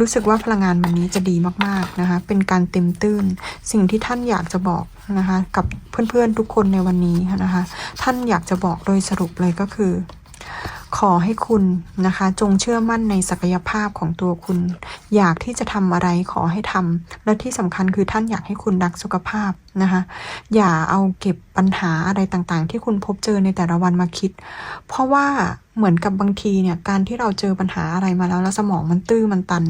รู้สึกว่าพลังงานวันนี้จะดีมากๆนะคะ เป็นการเต็มตื้น สิ่งที่ท่านอยากจะบอกนะคะ กับเพื่อนๆทุกคนในวันนี้นะคะ ท่านอยากจะบอกโดยสรุปเลยก็คือ ขอให้คุณนะคะ จงเชื่อมั่นในศักยภาพของตัวคุณ อยากที่จะทำอะไรขอให้ทำและที่สำคัญคือท่านอยากให้คุณรักสุขภาพ นะคะ อย่าเอาเก็บปัญหาอะไรต่างๆ ที่คุณพบเจอในแต่ละวันมาคิด เพราะว่าเหมือนกับบางทีเนี่ยการที่เราเจอปัญหาอะไรมาแล้ว แล้วสมองมันตื้อมันตัน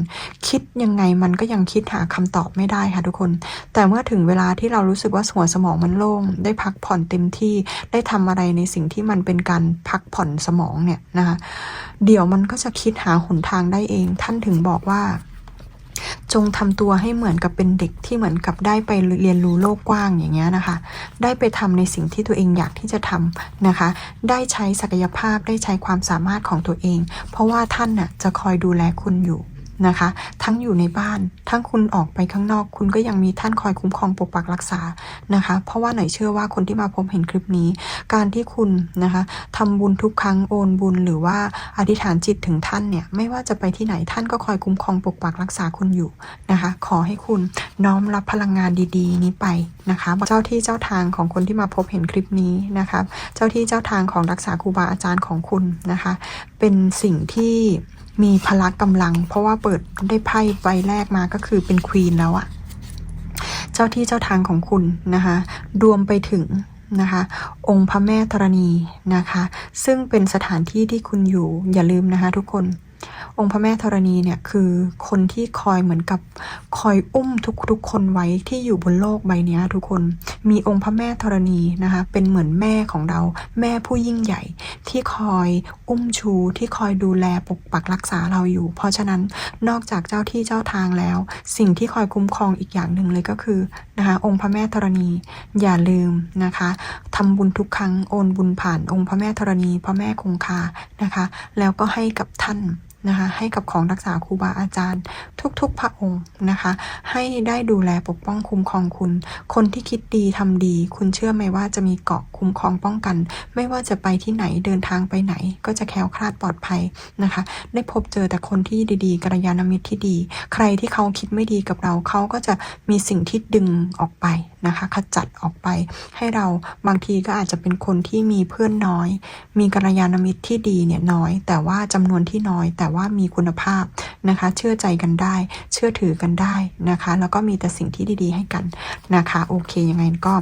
คิดยังไงมันก็ยังคิดหาคำตอบไม่ได้ค่ะทุกคน แต่เมื่อถึงเวลาที่เรารู้สึกว่าหัวสมองมันโล่ง ได้พักผ่อนเต็มที่ได้ทำอะไรในสิ่งที่มันเป็นการพักผ่อนสมองเนี่ยนะคะ เดี๋ยวมันก็จะคิดหาหนทางได้เอง ท่านถึงบอกว่า จงทำตัวให้เหมือนกับเป็นเด็กที่เหมือนกับได้ไปเรียนรู้โลกกว้างอย่างเงี้ยนะคะ ได้ไปทำในสิ่งที่ตัวเองอยากที่จะทำนะคะ ได้ใช้ศักยภาพได้ใช้ความสามารถของตัวเอง เพราะว่าท่านน่ะจะคอยดูแลคุณอยู่ นะคะ ทั้งอยู่ในบ้าน ทั้งคุณออกไปข้างนอก คุณก็ยังมีท่านคอยคุ้มครองปกปักรักษานะคะ เพราะว่าหน่อยเชื่อว่าคนที่มาพบเห็นคลิปนี้ การที่คุณนะคะทำบุญทุกครั้งโอนบุญ หรือว่าอธิษฐานจิตถึงท่านเนี่ยไม่ว่าจะไปที่ไหนท่านก็คอยคุ้มครองปกปักรักษาคุณอยู่นะคะ ขอให้คุณน้อมรับพลังงานดีๆ นี้ไปนะคะ เจ้าที่เจ้าทางของคนที่มาพบเห็นคลิปนี้นะคะเจ้าที่เจ้าทางของรักษาครูบาอาจารย์ของคุณนะคะ เป็นสิ่งที่ มีพละกำลัง เพราะว่าเปิดได้ไพ่ใบแรกมาก็คือเป็นควีนแล้วอะเจ้าที่เจ้าทางของคุณนะคะรวมไปถึงนะคะองค์พระแม่ธรณีนะคะ ซึ่งเป็นสถานที่ที่คุณอยู่อย่าลืมนะคะทุกคน องค์พระแม่ธรณีเนี่ยคือคนที่คอยเหมือนกับคอยอุ้มทุกๆคนไว้ที่อยู่บนโลกใบนี้ทุกคนมีองค์พระแม่ธรณีนะคะเป็นเหมือนแม่ของเราแม่ผู้ยิ่งใหญ่ที่คอยอุ้มชูที่คอยดูแลปกปักรักษาเราอยู่ เพราะฉะนั้นนอกจากเจ้าที่เจ้าทางแล้ว สิ่งที่คอยคุ้มครองอีกอย่างหนึ่งเลยก็คือนะคะองค์พระแม่ธรณีอย่าลืมนะคะทำบุญทุกครั้งโอนบุญผ่านองค์พระแม่ธรณีพระแม่คงคานะคะ แล้วก็ให้กับท่าน นะคะให้กับของรักษาครูบาอาจารย์ ทุกๆ พระองค์นะคะ ให้ได้ดูแลปกป้องคุ้มครองคุณ คนที่คิดดีทำดี คุณเชื่อไหมว่าจะมีเกาะคุ้มครองป้องกัน ไม่ว่าจะไปที่ไหนเดินทางไปไหน ก็จะแคล้วคลาดปลอดภัยนะคะ ได้พบเจอแต่คนที่ดีๆกัลยาณมิตรที่ดี ใครที่เขาคิดไม่ดีกับเราเขาก็จะมีสิ่งที่ดึงออกไปนะคะขจัดออกไป ให้เราบางทีก็อาจจะเป็นคนที่มีเพื่อนน้อย มีกัลยาณมิตรที่ดีเนี่ยน้อย แต่ว่าจำนวนที่น้อยแต่ว่ามีคุณภาพนะคะ เชื่อใจกันได้ เชื่อถือกันได้นะคะ แล้วก็มีแต่สิ่งที่ดีๆให้กันนะคะ โอเคยังไงก็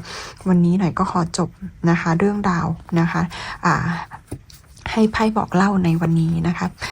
วันนี้หน่อยก็ขอจบนะคะ เรื่องดาวนะคะ อ่า ให้ไพ่บอกเล่าในวันนี้นะคะ